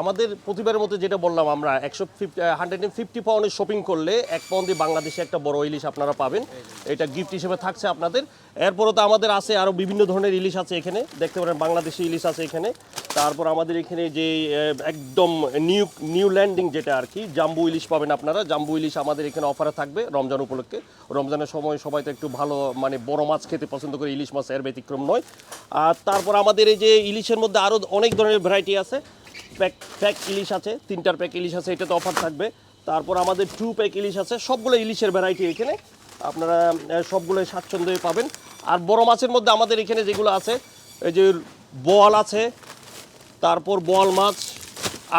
আমাদের প্রতিবারের মতো যেটা বললাম আমরা, একশো ফিফটি হান্ড্রেড অ্যান্ড ফিফটি পাউন্ডের শপিং করলে এক পাউন্ডে বাংলাদেশে একটা বড় ইলিশ আপনারা পাবেন। এটা গিফট হিসেবে থাকছে আপনাদের। এরপরও তো আমাদের আছে আরও বিভিন্ন ধরনের ইলিশ আছে এখানে। দেখতে পারেন বাংলাদেশি ইলিশ আছে এখানে। তারপর আমাদের এখানে যে একদম নিউ নিউ ল্যান্ডিং যেটা আর কি, জাম্বু ইলিশ পাবেন আপনারা। জাম্বু ইলিশ আমাদের এখানে অফারে থাকবে রমজান উপলক্ষে। রমজানের সময় সবাই তো একটু ভালো মানে বড় মাছ খেতে পছন্দ করে, ইলিশ মাছ এর ব্যতিক্রম নয়। আর তারপর আমাদের এই যে ইলিশের মধ্যে আরও অনেক ধরনের ভ্যারাইটি আছে। প্যাক প্যাক ইলিশ আছে তিনটার প্যাক ইলিশ আছে এটাতে অফার থাকবে। তারপর আমাদের টু প্যাক ইলিশ আছে সবগুলো ইলিশের ভ্যারাইটি এখানে। আপনারা আহ, সবগুলো স্বাচ্ছন্দ্যে পাবেন। আর বড় মাছের মধ্যে আমাদের এখানে যেগুলো আছে এই যে বোয়াল আছে তারপর বোয়াল মাছ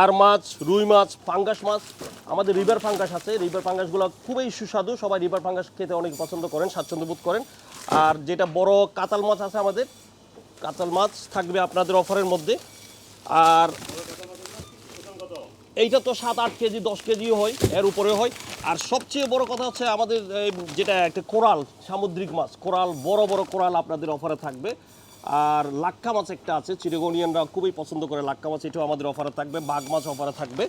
আর মাছ রুই মাছ ফাঙ্গাস মাছ আমাদের রিভার ফাঙ্গাস আছে। রিভার ফাঙ্গাসগুলো খুবই সুস্বাদু সবাই রিভার ফাঙ্গাস খেতে অনেক পছন্দ করেন স্বাচ্ছন্দ্য বোধ করেন। আর যেটা বড় কাতাল মাছ আছে আমাদের কাতাল মাছ থাকবে আপনাদের অফারের মধ্যে। আর এইটা তো সাত, আট কেজি, দশ কেজিও হয়, এর উপরে হয়। আর সবচেয়ে বড় কথা হচ্ছে আমাদের যেটা একটা কোরাল, সামুদ্রিক মাছ, কোরাল, বড় বড় কোরাল আপনাদের অফারে থাকবে। আর লাক্কা মাছ একটা আছে, চিরগনিয়ানরা খুবই পছন্দ করে লাক্কা মাছ, এটাও আমাদের অফারে থাকবে, বাঘ মাছ অফারে থাকবে।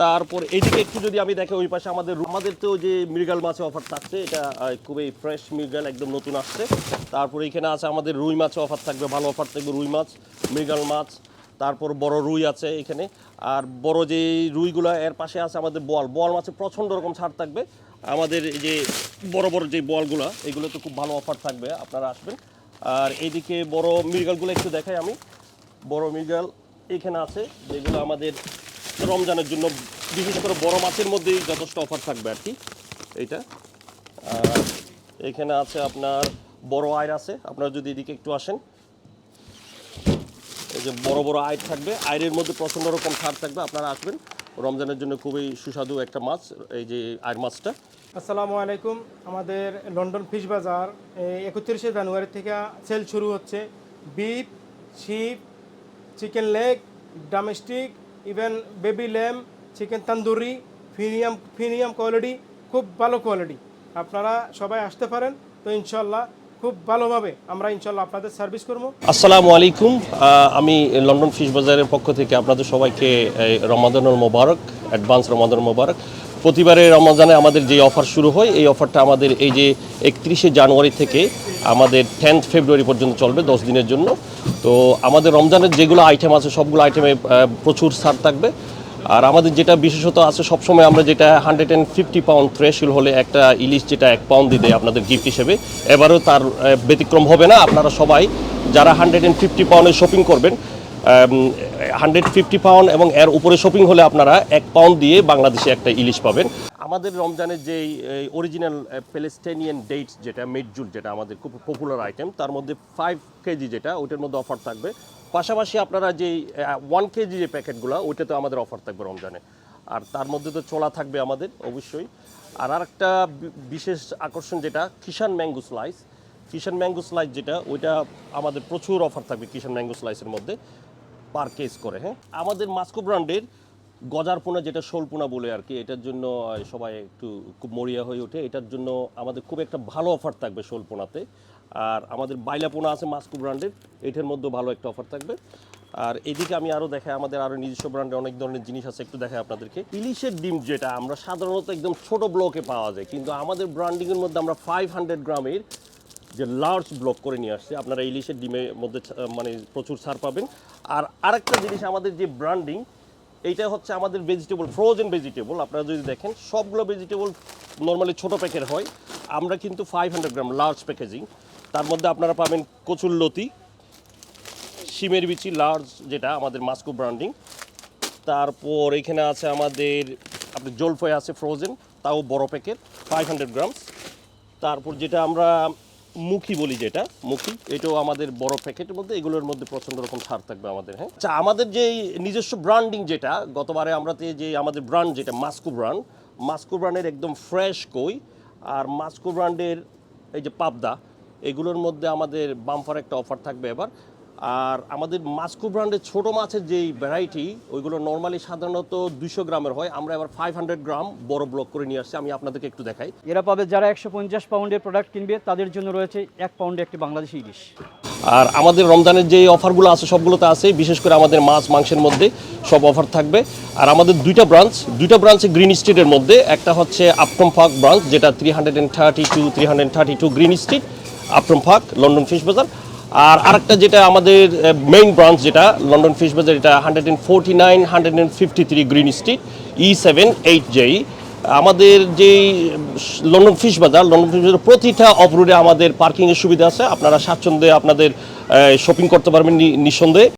তারপর এইদিকে একটু যদি আমি দেখে ওই পাশে আমাদের আমাদের তো যে মৃগাল মাছে অফার থাকছে, এটা খুবই ফ্রেশ মৃগাল, একদম নতুন আসছে। তারপর এখানে আছে আমাদের রুই মাছে অফার থাকবে, ভালো অফার থাকবে রুই মাছ, মৃগাল মাছ। তারপর বড় রুই আছে এখানে। আর বড় যে রুইগুলো, এর পাশে আছে আমাদের বল বল মাছে প্রচণ্ড রকম ছাড় থাকবে। আমাদের এই যে বড় বড় যে বলগুলো এগুলো তো খুব ভালো অফার থাকবে, আপনারা আসবেন। আর এইদিকে বড় মৃগালগুলো একটু দেখাই আমি। বড় মৃগাল এখানে আছে, যেগুলো আমাদের রমজানের জন্য বিশেষ করে বড় মাছের মধ্যেই যথেষ্ট অফার থাকবে আর কি। এইটা। এখানে আছে আপনার বড় আয়ের আছে, আপনারা যদি এদিকে একটু আসেন। যে বড় বড় আয় থাকবে আয়ের মধ্যে প্রচণ্ড রকম ছাড় থাকবে, আপনারা আসবেন। রমজানের জন্য খুবই সুস্বাদু একটা মাছ, এই যে আয়ের মাছটা। আসসালামু আলাইকুম। আমাদের লন্ডন ফিশ বাজার একত্রিশে জানুয়ারি থেকে সেল শুরু হচ্ছে। Beef, sheep, chicken leg, domestic, even baby lamb chicken tandoori, premium premium quality, খুব ভালো কোয়ালিটি। আপনারা সবাই আসতে পারেন, তো ইনশাল্লাহ খুব ভালোভাবে আমরা ইনশাল্লাহ আপনাদের সার্ভিস করব। আসসালামু আলাইকুম। আমি লন্ডন ফিশ বাজারের পক্ষ থেকে আপনাদের সবাইকে রমাদানুল মোবারক, অ্যাডভান্স রমাদান মোবারক। প্রতিবারের রমজানে আমাদের যে অফার শুরু হয়, এই অফারটা আমাদের এই যে একত্রিশে জানুয়ারি থেকে আমাদের টেন্থ ফেব্রুয়ারি পর্যন্ত চলবে দশ দিনের জন্য। তো আমাদের রমজানের যেগুলো আইটেম আছে, সবগুলো আইটেমে প্রচুর ছাড় থাকবে। আর আমাদের যেটা বিশেষত আছে, সবসময় আমরা যেটা hundred and fifty pound threshold হলে একটা ইলিশ যেটা এক পাউন্ড দিয়ে দেয় আপনাদের গিফট হিসেবে। এবারও তার ব্যতিক্রম হবে না, আপনারা সবাই যারা হান্ড্রেড অ্যান্ড ফিফটি পাউন্ডের শপিং করবেন হান্ড্রেড ফিফটি পাউন্ড এবং এর উপরে শপিং হলে আপনারা এক পাউন্ড দিয়ে বাংলাদেশে একটা ইলিশ পাবেন। আমাদের রমজানের যে অরিজিনাল প্যালেস্টেনিয়ান ডেটস যেটা মেডজুল যেটা আমাদের খুব পপুলার আইটেম তার মধ্যে ফাইভ কেজি যেটা ওটার মধ্যে অফার থাকবে। পাশাপাশি আপনারা যেই ওয়ান কেজি যে প্যাকেটগুলো, ওইটাতে আমাদের অফার থাকবে রমজানে। আর তার মধ্যে তো চোলা থাকবে আমাদের, অবশ্যই। আর আরেকটা বিশেষ আকর্ষণ যেটা Kishan mango slice Kishan mango slice যেটা, ওইটা আমাদের প্রচুর অফার থাকবে কিষান ম্যাঙ্গো স্লাইসের মধ্যে পার কেস করে হ্যাঁ? আমাদের মাস্কো ব্র্যান্ডের গজার পোনা যেটা শোল পোনা বলে আর কি, এটার জন্য সবাই একটু খুব মরিয়া হয়ে ওঠে। এটার জন্য আমাদের খুব একটা ভালো অফার থাকবে শোল পোনাতে। আর আমাদের বাইলা পোনা আছে মাস্কো ব্র্যান্ডের, এটার মধ্যেও ভালো একটা অফার থাকবে। আর এদিকে আমি আরও দেখাই, আমাদের আরও নিজস্ব ব্র্যান্ডে অনেক ধরনের জিনিস আছে, একটু দেখাই আপনাদেরকে। ইলিশের ডিম যেটা আমরা সাধারণত একদম ছোট ব্লকে পাওয়া যায়, কিন্তু আমাদের ব্র্যান্ডিংয়ের মধ্যে আমরা ফাইভ হান্ড্রেড গ্রামের যে লার্জ ব্লক করে নিয়ে আসছে, আপনারা ইলিশের ডিমের মধ্যে মানে প্রচুর ছাড় পাবেন। আর আরেকটা জিনিস, আমাদের যে ব্র্যান্ডিং এইটা হচ্ছে আমাদের ভেজিটেবল ফ্রোজেন ভেজিটেবল আপনারা যদি দেখেন, সবগুলো ভেজিটেবল নর্মালি ছোট প্যাকেট হয়। আমরা কিন্তু five hundred gram large packaging তার মধ্যে আপনারা পাবেন কচুর লতি, শিমের বিচি লার্জ যেটা আমাদের মাস্কো ব্র্যান্ডিং তারপর এখানে আছে আমাদের আপনার জলফয় আছে ফ্রোজেন তাও বড় প্যাকেট ফাইভ হান্ড্রেড গ্রামস তারপর যেটা আমরা মুখি বলি যেটা, মুখি, এটাও আমাদের বড় প্যাকেটের মধ্যে, এগুলোর মধ্যে প্রচণ্ড রকম ছাড় থাকবে আমাদের হ্যাঁ? আচ্ছা আমাদের যে নিজস্ব ব্র্যান্ডিং যেটা, গতবারে আমরা যে আমাদের ব্র্যান্ড যেটা মাস্কো ব্র্যান্ড মাস্কো ব্র্যান্ডের একদম ফ্রেশ কই, আর মাস্কো ব্র্যান্ডের এই যে পাবদা, এগুলোর মধ্যে আমাদের বাম্পার একটা অফার থাকবে এবার। আর আমাদের মাস্কো ব্র্যান্ডের ছোট মাছের যেই ভ্যারাইটি ওইগুলো নর্মালি সাধারণত দুশো গ্রামের হয়। আমরা এবার ফাইভ হান্ড্রেড গ্রাম বড় ব্লক করে নিয়ে আসছি। আমি আপনাদেরকে একটু দেখাই। এরা পাবে যারা একশো পঞ্চাশ পাউন্ডের প্রোডাক্ট কিনবে তাদের জন্য রয়েছে এক পাউন্ডে একটি বাংলাদেশি ইলিশ। আর আমাদের রমজানের যে অফারগুলো আছে সবগুলোতে আছে বিশেষ করে আমাদের মাছ মাংসের মধ্যে সব অফার থাকবে। আর আমাদের দুইটা ব্রাঞ্চ দুইটা ব্রাঞ্চে গ্রিন স্ট্রিটের মধ্যে একটা হচ্ছে আপটম ফাক ব্রাঞ্চ যেটা three hundred and thirty two three hundred thirty two green street Upton Park London fish bazaar আর আরেকটা যেটা আমাদের মেইন ব্রাঞ্চ যেটা লন্ডন ফিশ বাজার এটা hundred and forty nine hundred and fifty three green street E seven eight J E আমাদের যে London fish bazaar London fish bazaar প্রতিটা of রোডে আমাদের পার্কিংয়ের সুবিধা আছে। আপনারা স্বাচ্ছন্দ্যে আপনাদের শপিং করতে পারবেন নিঃসন্দেহে।